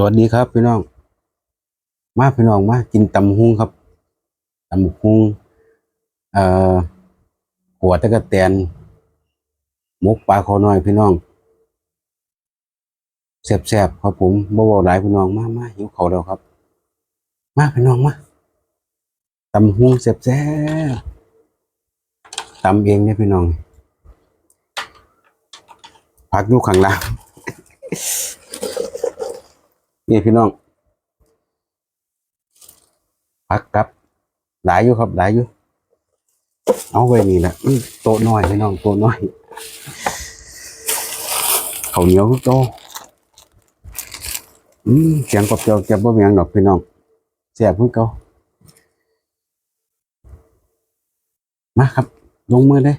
สวัสดีครับพี่น้อง มาพี่น้องมากินตำฮุ้งครับตำฮุ้งเอ่อหัวตะกะแตนมกปลาคอน้อยพี่น้องแซ่บๆครับผมบ่เว้าหลายพี่น้องมามาหิวข้าแล้วครับ มาพี่น้องมาตำฮุ้งแซ่บๆตำเองเนี่ยพี่น้องพักอยู่ข้างล่าง นี่พี่น้องพักกับหลายอยู่ครับหลายอยู่ เอาไว้นี่แหละโตน้อยพี่น้องโตน้อยเขาเหนียวทุกโตเสียงกบเจียวเจ็บบ่เมียงดอกพี่น้องแซ่บเพิ่งเก่ามาครับ ลงมือเลย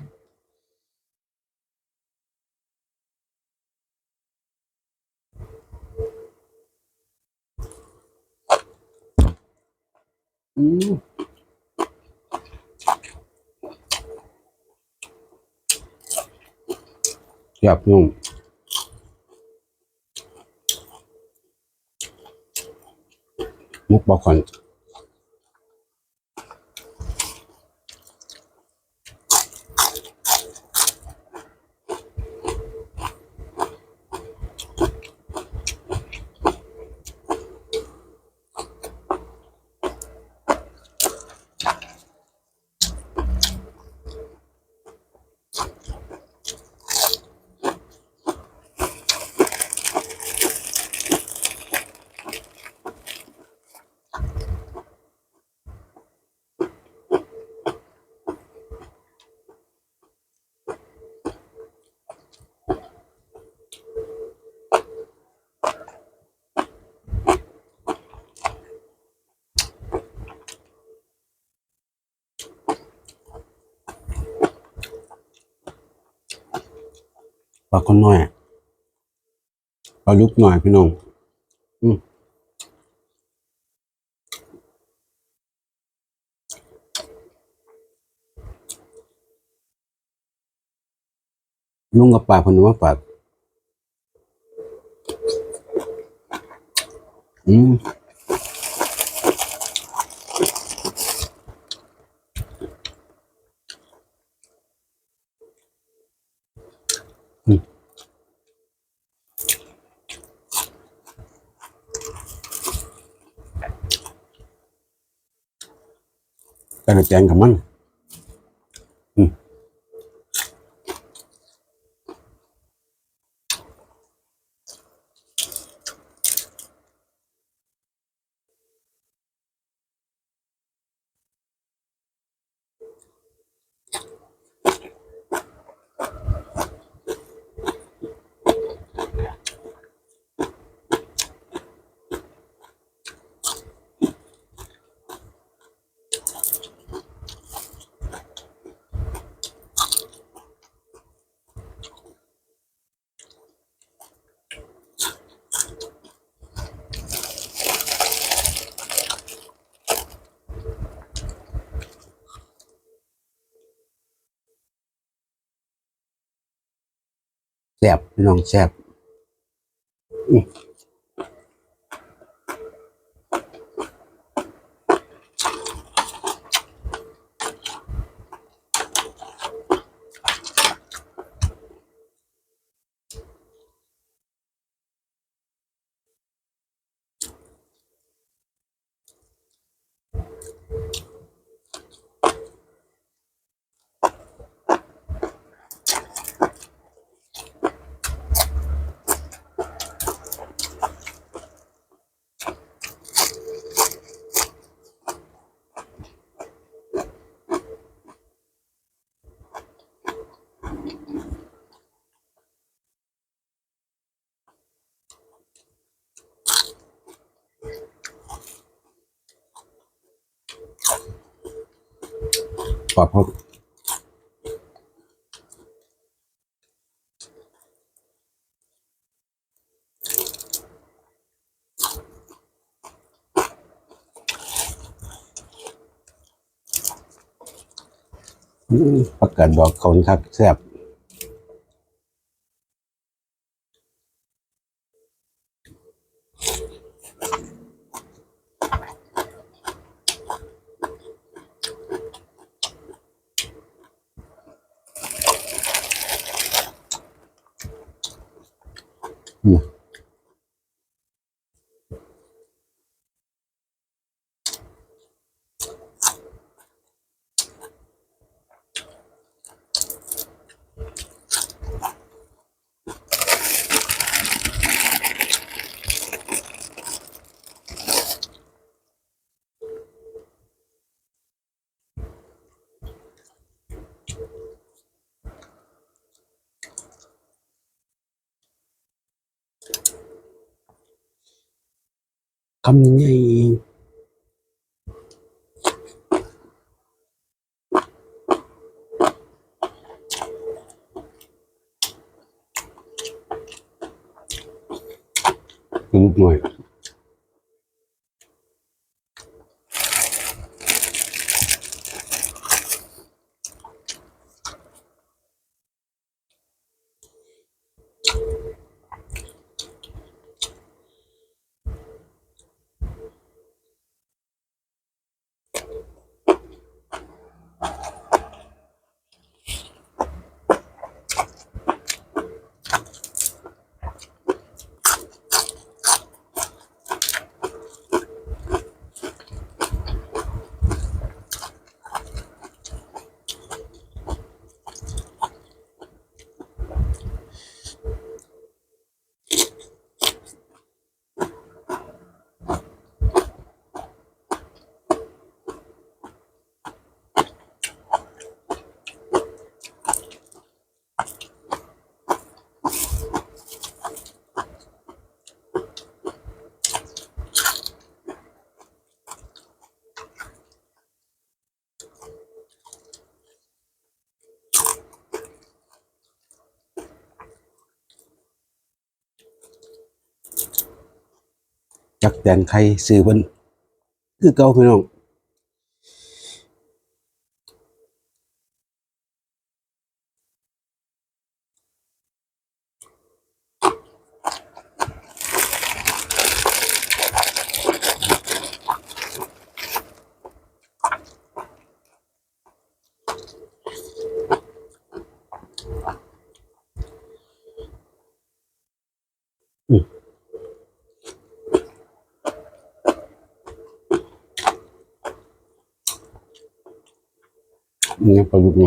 อืมแซ่บนุ่มมุกบอคอน ปลาคนน้อยปลาลุกหน่อยพี่น้องอืมลุงกับป่าพนว่าปากอืม แต่ แซ่บพี่น้องแซ่บอืม ปลาพดอืมประกันบอกคนคักแซ่บ อื มคำ จักแตงไข่ซื้อเพิ่นคือเก่าพี่น้อง นี่ปลาลูกห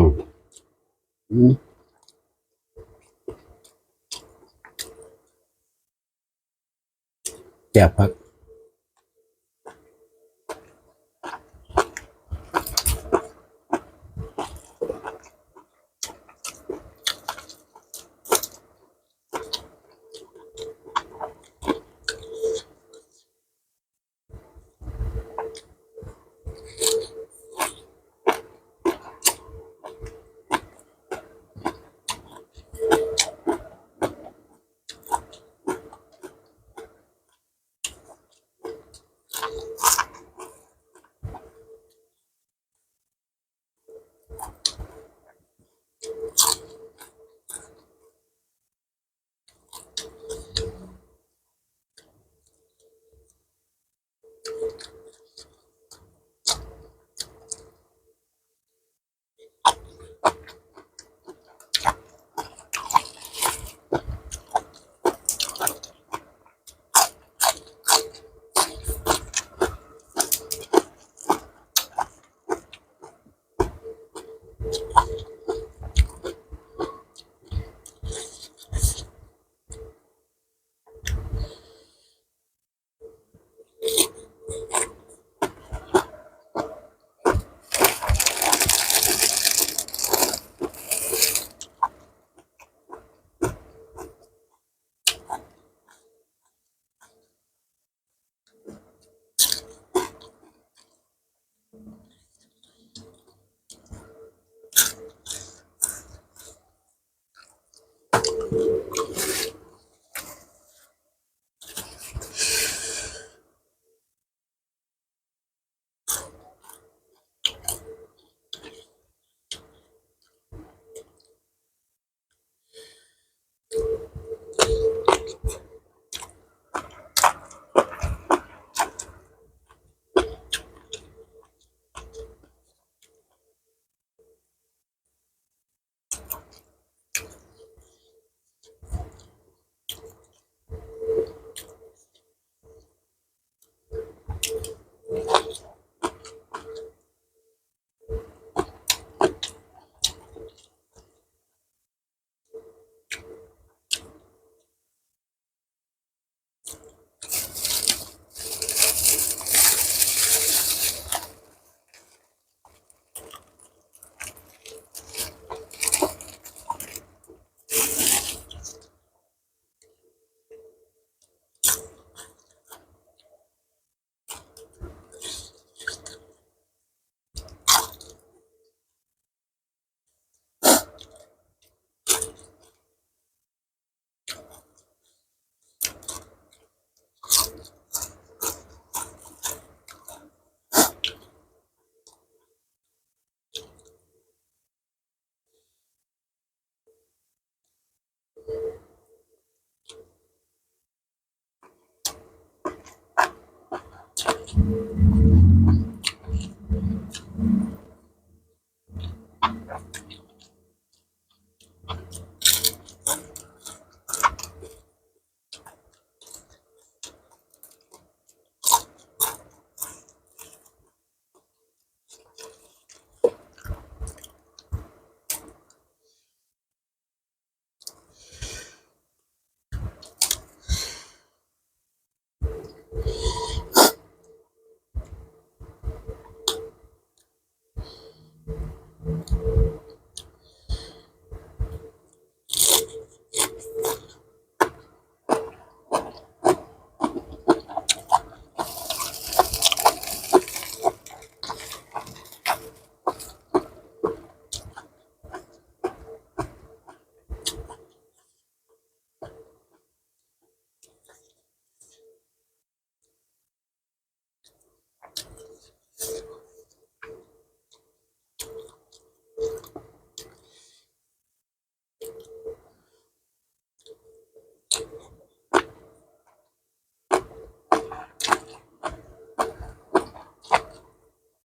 Gracias.